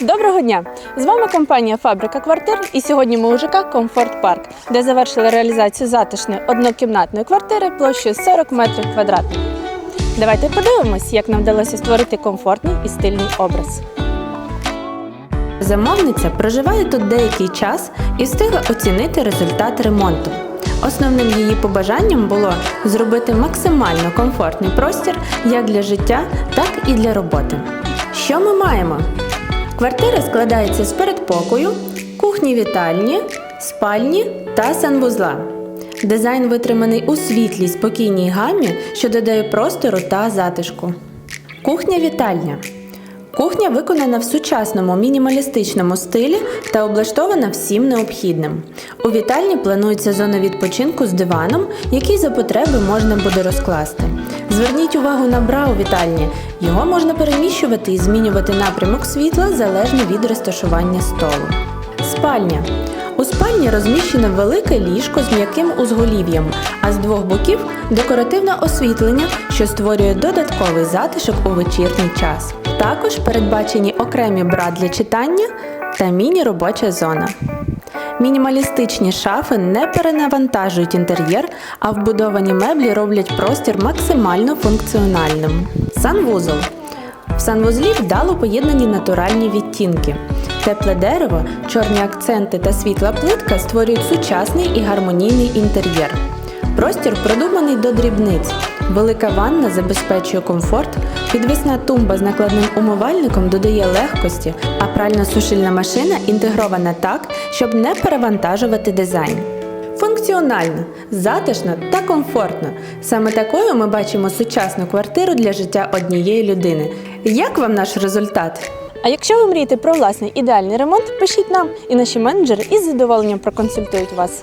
Доброго дня! З вами компанія Фабрика квартир. І сьогодні ми у ЖК Комфорт Парк, де завершили реалізацію затишної однокімнатної квартири площею 40 метрів квадратних. Давайте подивимось, як нам вдалося створити комфортний і стильний образ. Замовниця проживає тут деякий час і встигла оцінити результат ремонту. Основним її побажанням було зробити максимально комфортний простір як для життя, так і для роботи. Що ми маємо? Квартира складається з передпокою, кухні вітальні, спальні та санвузла. Дизайн витриманий у світлій спокійній гамі, що додає простору та затишку. Кухня-вітальня. Кухня виконана в сучасному мінімалістичному стилі та облаштована всім необхідним. У вітальні планується зона відпочинку з диваном, який за потреби можна буде розкласти. Зверніть увагу на бра у вітальні. Його можна переміщувати і змінювати напрямок світла залежно від розташування столу. Спальня. У спальні розміщено велике ліжко з м'яким узголів'ям, а з двох боків декоративне освітлення, що створює додатковий затишок у вечірній час. Також передбачені окремі бра для читання та міні-робоча зона. Мінімалістичні шафи не перенавантажують інтер'єр, а вбудовані меблі роблять простір максимально функціональним. Санвузол. В санвузлі вдало поєднані натуральні відтінки. Тепле дерево, чорні акценти та світла плитка створюють сучасний і гармонійний інтер'єр. Простір продуманий до дрібниць. Велика ванна забезпечує комфорт, підвісна тумба з накладним умивальником додає легкості, а пральна-сушильна машина інтегрована так, щоб не перевантажувати дизайн. Функціонально, затишно та комфортно. Саме такою ми бачимо сучасну квартиру для життя однієї людини. Як вам наш результат? А якщо ви мрієте про власний ідеальний ремонт, пишіть нам, і наші менеджери із задоволенням проконсультують вас.